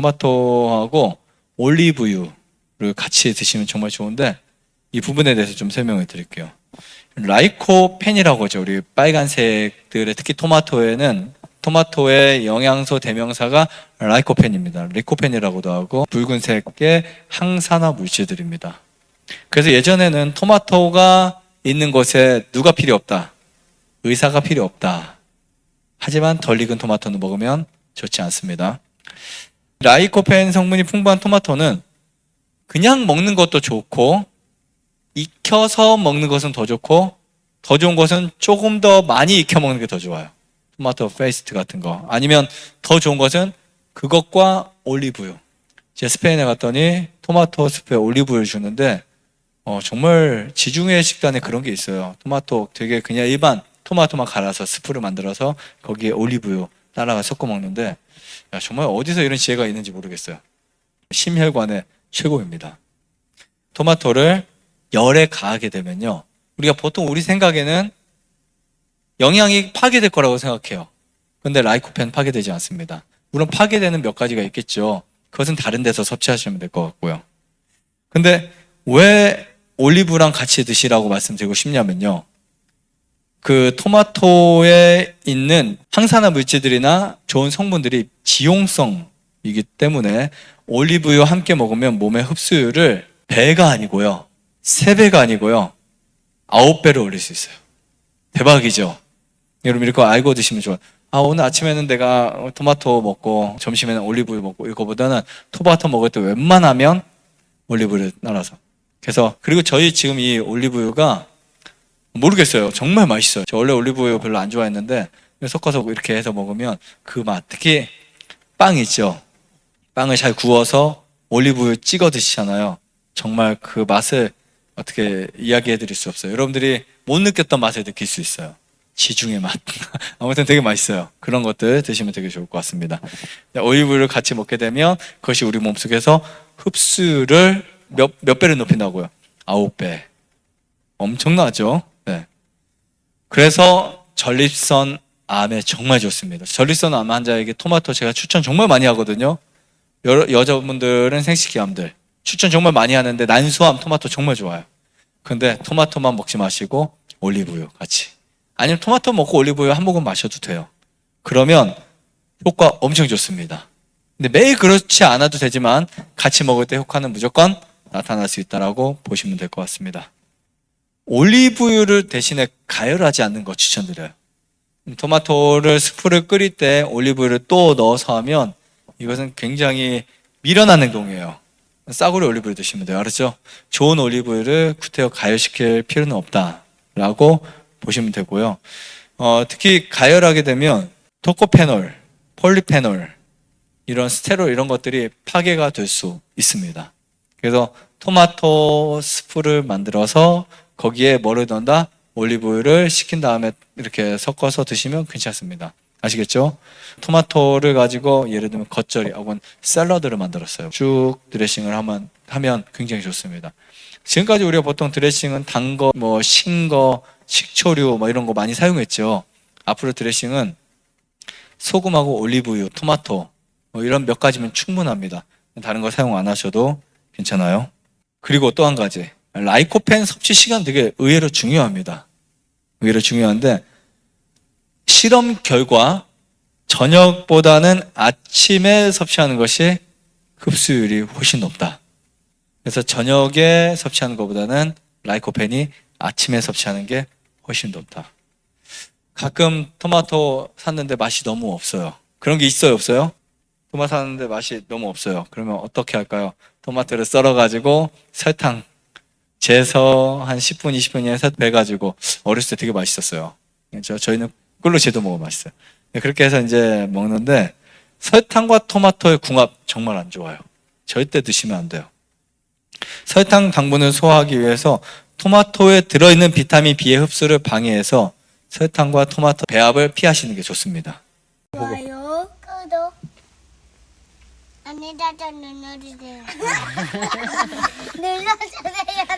토마토하고 올리브유를 같이 드시면 정말 좋은데 이 부분에 대해서 좀 설명을 드릴게요. 라이코펜이라고 하죠. 우리 빨간색들의 특히 토마토에는 토마토의 영양소 대명사가 라이코펜입니다. 리코펜이라고도 하고 붉은색의 항산화 물질들입니다. 그래서 예전에는 토마토가 있는 곳에 누가 필요 없다. 의사가 필요 없다. 하지만 덜 익은 토마토는 먹으면 좋지 않습니다. 라이코펜 성분이 풍부한 토마토는 그냥 먹는 것도 좋고 익혀서 먹는 것은 더 좋고 더 좋은 것은 조금 더 많이 익혀 먹는 게 더 좋아요. 토마토 페이스트 같은 거. 아니면 더 좋은 것은 그것과 올리브유. 제가 스페인에 갔더니 토마토 스프에 올리브유를 주는데 어, 정말 지중해 식단에 그런 게 있어요. 토마토 되게 그냥 일반 토마토만 갈아서 스프를 만들어서 거기에 올리브유 따라가 섞어 먹는데 야, 정말 어디서 이런 지혜가 있는지 모르겠어요. 심혈관의 최고입니다. 토마토를 열에 가하게 되면요. 우리가 보통 우리 생각에는 영양이 파괴될 거라고 생각해요. 근데 라이코펜 파괴되지 않습니다. 물론 파괴되는 몇 가지가 있겠죠. 그것은 다른 데서 섭취하시면 될 것 같고요. 근데 왜 올리브랑 같이 드시라고 말씀드리고 싶냐면요. 그 토마토에 있는 항산화 물질들이나 좋은 성분들이 지용성이기 때문에 올리브유 함께 먹으면 몸의 흡수율을 배가 아니고요. 세 배가 아니고요. 아홉 배를 올릴 수 있어요. 대박이죠? 여러분 이거 알고 드시면 좋아요. 아, 오늘 아침에는 내가 토마토 먹고 점심에는 올리브유 먹고 이거보다는 토마토 먹을 때 웬만하면 올리브유를 날아서. 그래서 그리고 저희 지금 이 올리브유가 모르겠어요. 정말 맛있어요. 저 원래 올리브유 별로 안 좋아했는데 섞어서 이렇게 해서 먹으면 그 맛, 특히 빵 있죠. 빵을 잘 구워서 올리브유 찍어 드시잖아요. 정말 그 맛을 어떻게 이야기해 드릴 수 없어요. 여러분들이 못 느꼈던 맛을 느낄 수 있어요. 지중해 맛. 아무튼 되게 맛있어요. 그런 것들 드시면 되게 좋을 것 같습니다. 올리브유를 같이 먹게 되면 그것이 우리 몸속에서 흡수를 몇, 몇 배를 높인다고요? 아홉 배. 엄청나죠? 네. 그래서 전립선 암에 정말 좋습니다. 전립선 암 환자에게 토마토 제가 추천 정말 많이 하거든요. 여, 여자분들은 생식기암들 추천 정말 많이 하는데 난소암 토마토 정말 좋아요. 근데 토마토만 먹지 마시고 올리브유 같이. 아니면 토마토 먹고 올리브유 한 모금 마셔도 돼요. 그러면 효과 엄청 좋습니다. 근데 매일 그렇지 않아도 되지만 같이 먹을 때 효과는 무조건 나타날 수 있다라고 보시면 될 것 같습니다. 올리브유를 대신에 가열하지 않는 거 추천드려요. 토마토를 스프를 끓일 때 올리브유를 또 넣어서 하면 이것은 굉장히 미련한 행동이에요. 싸구려 올리브유 드시면 돼요. 알았죠? 좋은 올리브유를 구태여 가열시킬 필요는 없다라고 보시면 되고요. 어, 특히 가열하게 되면 토코페놀, 폴리페놀 이런 스테롤 이런 것들이 파괴가 될 수 있습니다. 그래서 토마토 스프를 만들어서 거기에 뭐를 넣는다? 올리브유를 식힌 다음에 이렇게 섞어서 드시면 괜찮습니다. 아시겠죠? 토마토를 가지고 예를 들면 겉절이 혹은 샐러드를 만들었어요. 쭉 드레싱을 하면, 하면 굉장히 좋습니다. 지금까지 우리가 보통 드레싱은 단 거, 뭐, 신 거, 식초류, 뭐 이런 거 많이 사용했죠. 앞으로 드레싱은 소금하고 올리브유, 토마토, 뭐 이런 몇 가지면 충분합니다. 다른 거 사용 안 하셔도 괜찮아요. 그리고 또 한 가지. 라이코펜 섭취 시간 되게 의외로 중요합니다. 의외로 중요한데, 실험 결과 저녁보다는 아침에 섭취하는 것이 흡수율이 훨씬 높다. 그래서 저녁에 섭취하는 것보다는 라이코펜이 아침에 섭취하는 게 훨씬 높다. 가끔 토마토 샀는데 맛이 너무 없어요. 그런 게 있어요, 없어요? 토마토 샀는데 맛이 너무 없어요. 그러면 어떻게 할까요? 토마토를 썰어가지고 설탕 재서 한 10분, 20분 해서 배가지고 어렸을 때 되게 맛있었어요. 저, 저희는 꿀로 제도 먹어 맛있어요. 네, 그렇게 해서 이제 먹는데 설탕과 토마토의 궁합 정말 안 좋아요. 절대 드시면 안 돼요. 설탕 당분을 소화하기 위해서 토마토에 들어있는 비타민 B의 흡수를 방해해서 설탕과 토마토 배합을 피하시는 게 좋습니다. 좋아요, 구독. 눌러주세요. 눌러주세요. 눌러주세요.